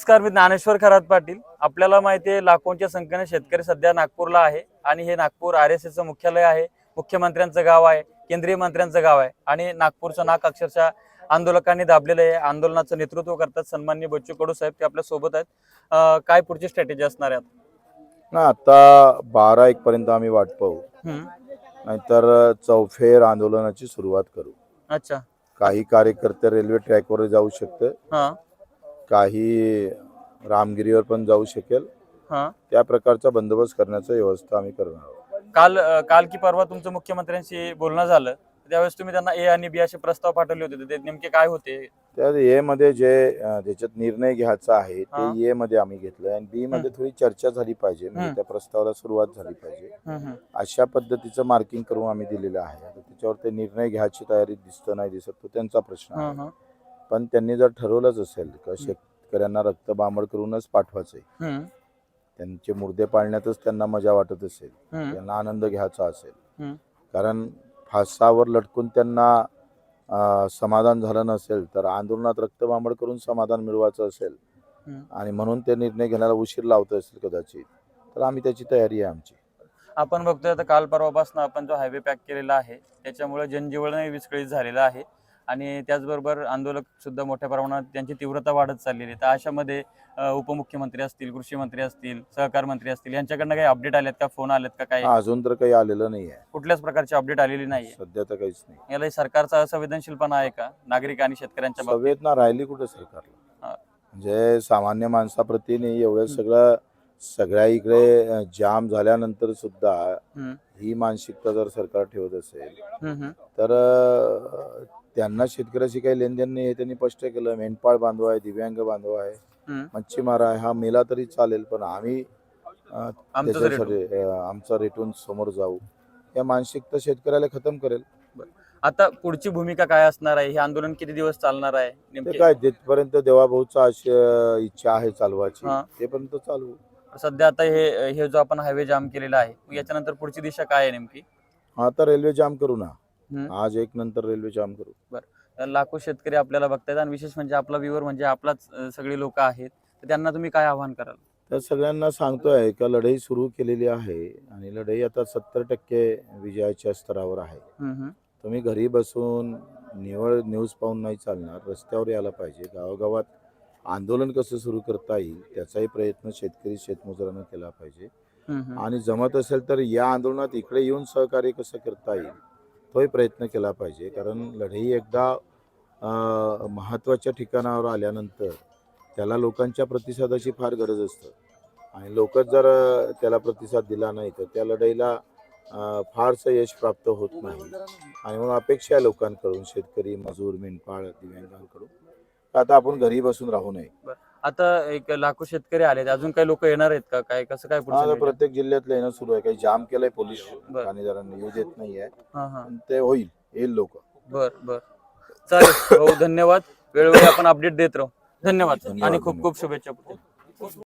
नमस्कार मी ज्ञानेश्वर खरात पाटील. आपल्याला माहिती आहे लाखोंच्या संख्येने शेतकरी सध्या नागपूरला आहे आणि हे नागपूर आर एस एसचं मुख्यालय आहे. मुख्यमंत्र्यांचं गाव आहे केंद्रीय मंत्र्यांचं गाव आहे आणि नागपूरचं नाक अक्षरशः आंदोलकांनी दाबलेलं आहे. आंदोलनाचं नेतृत्व करतात सन्माननीय बच्चू कडू साहेब. ते आपल्यासोबत आहेत. काय पुढची स्ट्रॅटेजी असणार आहे आता? ना आता बारा एक पर्यंत आम्ही वाट पाहू. नाहीतर चौफेर आंदोलनाची सुरुवात करू. अच्छा. काही कार्यकर्ते रेल्वे ट्रॅकवर जाऊ शकते हा. काही रामगिरीवर पण जाऊ शकेल. हा. त्या प्रकारचा बंदोबस्त करण्याचा व्यवस्था आम्ही करणार आहोत. काल अं, काल की परवा तुमचं मुख्यमंत्र्यांशी बोलणं झालं त्यावेळेस तुम्ही त्यांना ए आणि बी असे प्रस्ताव पाठवले होते. ते नेमके काय होते? त्या ए मध्ये जे अं, ज्याच्यात निर्णय घ्यायचा आहे हा. ते ए मध्ये आम्ही घेतलं आणि बी मध्ये थोडी चर्चा झाली पाहिजे. म्हणजे हम्म. त्या प्रस्तावाला सुरुवात झाली पाहिजे. अशा पद्धतीचं मार्किंग करून आम्ही दिलेलं आहे. आता त्याच्यावर ते निर्णय घ्यायची तयारी दिसतं नाही दिसत तो त्यांचा प्रश्न आहे. पण त्यांनी जर ठरवलंच असेल का शेतकऱ्यांना रक्तबांबड करूनच पाठवायचंय हम्म, त्यांचे मुर्दे पाळण्यातच त्यांना मजा वाटत असेल हम्म. त्यांना आनंद घ्यायचा असेल हम्म. कारण फासावर लटकून त्यांना अं, समाधान झालं नसेल तर आंदोलनात रक्तबांबड करून समाधान मिळवायचं असेल हम्म. आणि म्हणून ते निर्णय घेण्याला उशीर लावत असेल कदाचित तर आम्ही त्याची तयारी आहे आमची आपण बघतोय आता काल परवापासून आपण जो हायवे पॅक केलेला आहे त्याच्यामुळे जनजीवनही विस्कळीत झालेलं आहे आणि त्याचबरोबर आंदोलक सुद्धा मोठ्या प्रमाणात त्यांची तीव्रता वाढत चाललेली आहे. तर अशामध्ये उपमुख्यमंत्री असतील कृषी मंत्री असतील सहकार मंत्री असतील यांच्याकडनं काही अपडेट आलेत का? फोन आलेत का? काही? अजून तर काही आलेलं नाही आहे कुठल्याच प्रकारची अपडेट आलेली नाहीये. सध्या तर काहीच नाही. याला सरकारचा असंवेदनशीलपणा आहे का? नागरिक आणि शेतकऱ्यांच्या संवेदना राहिली कुठे सरकारला. म्हणजे सामान्य माणसाप्रती नाही एवढं सगळं सगळ्या इकडे अं, जाम झाल्यानंतर सुद्धा ही मानसिकता जर सरकार ठेवत असेल. तर त्यांना शेतकऱ्याशी काही लेनदेन नाही हे त्यांनी स्पष्ट केलं. मेंढपाळ बांधव आहे दिव्यांग बांधव आहे. मच्छीमार आहे हा मेला तरी चालेल पण आम्ही आमचं त्याच्यासाठी रेटून. समोर जाऊ. या मानसिकता शेतकऱ्याला खतम करेल. आता पुढची भूमिका काय असणार आहे? हे आंदोलन किती दिवस चालणार आहे? काय जिथपर्यंत देवाभाऊचा इच्छा आहे चालवायची. हा. तेपर्यंत चालवू. सध्या आता हे हे जो आपण हायवे जाम केलेला आहे याच्यानंतर पुढची दिशा काय आहे नेमकी? आता रेल्वे जाम करू ना. हम्म. आज एक नंतर रेल्वे जाम करू. लाखो शेतकरी आपल्याला बघतायत आणि विशेष म्हणजे आपला व्ह्यूवर म्हणजे आपलाच अं, सगळी लोक आहेत. तर त्यांना तुम्ही काय आव्हान कराल? तर सगळ्यांना सांगतोय का लढाई सुरू केलेली आहे आणि लढाई आता सत्तर टक्के विजयाच्या स्तरावर आहे. हम्म, हम्म. तुम्ही घरी बसून निवड न्यूज पाहून नाही चालणार रस्त्यावर यायला पाहिजे. गावागावात आंदोलन कसं सुरू करता येईल त्याचाही प्रयत्न शेतकरी शेतमजुरांना केला पाहिजे. आणि जमत असेल तर या आंदोलनात इकडे येऊन सहकार्य कसं करता येईल तोही प्रयत्न केला पाहिजे. कारण लढाई एकदा अं, महत्त्वाच्या ठिकाणावर आल्यानंतर त्याला लोकांच्या प्रतिसादाची फार गरज असतं. आणि लोकच जर त्याला प्रतिसाद दिला नाही तर त्या लढाईला फारसं यश प्राप्त होत नाही. आणि म्हणून अपेक्षा आहे लोकांकडून शेतकरी मजूर मेंढपाळ दिव्यांगांकडून. आता आपण घरी बसून राहू नये. आता एक लाखो शेतकरी आले अजून काही लोक येणार आहेत का? काय कसं काय पुढचं आता नियोजन? प्रत्येक जिल्ह्यातलं येणं सुरू आहे. काही जाम केलंय पोलीस बरं. ठाणेदारांनी. येऊ देत नाहीये. हा हा. पण ते होईल. येईल लोक. बर बर. चालेल. भाऊ धन्यवाद. वेळोवेळी आपण अपडेट देत राहू. धन्यवाद. धन्यवाद, आणि खूप. खूप शुभेच्छा